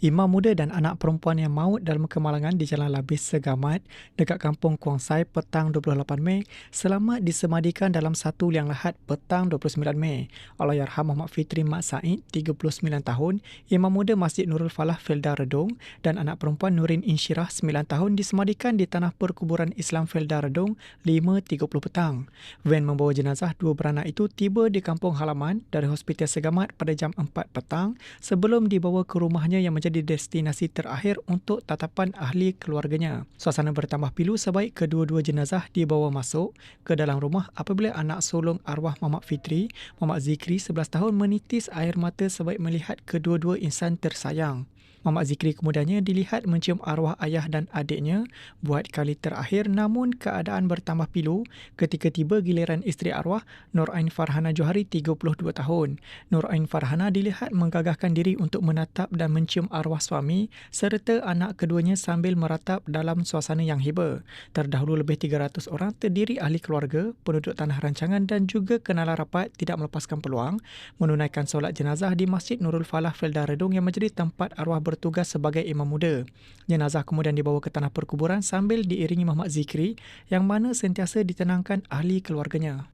Imam muda dan anak perempuan yang maut dalam kemalangan di Jalan Labis Segamat dekat kampung Kuangsai petang 28 Mei selamat disemadikan dalam satu liang lahat petang 29 Mei. Allahyarham Muhammad Fitri Mat Said, 39 tahun, Imam muda Masjid Nurul Falah Felda Redong dan anak perempuan Nurin Insyirah 9 tahun disemadikan di Tanah Perkuburan Islam Felda Redong 5.30 petang. Van membawa jenazah dua beranak itu tiba di kampung halaman dari Hospital Segamat pada jam 4 petang sebelum dibawa ke rumahnya yang menjadi menjadi destinasi terakhir untuk tatapan ahli keluarganya. Suasana bertambah pilu sebaik kedua-dua jenazah dibawa masuk ke dalam rumah apabila anak sulung arwah Muhammad Fitri, Muhammad Zikri 11 tahun menitis air mata sebaik melihat kedua-dua insan tersayang. Muhammad Zikri kemudiannya dilihat mencium arwah ayah dan adiknya buat kali terakhir namun keadaan bertambah pilu ketika tiba giliran isteri arwah Nur Ain Farhana Johari 32 tahun. Nur Ain Farhana dilihat menggagahkan diri untuk menatap dan mencium arwah suami serta anak keduanya sambil meratap dalam suasana yang heba. Terdahulu lebih 300 orang terdiri ahli keluarga, penduduk tanah rancangan dan juga kenalan rapat tidak melepaskan peluang menunaikan solat jenazah di Masjid Nurul Falah Felda Redung yang menjadi tempat arwah bertugas sebagai imam muda. Jenazah kemudian dibawa ke tanah perkuburan sambil diiringi Muhammad Zikri yang mana sentiasa ditenangkan ahli keluarganya.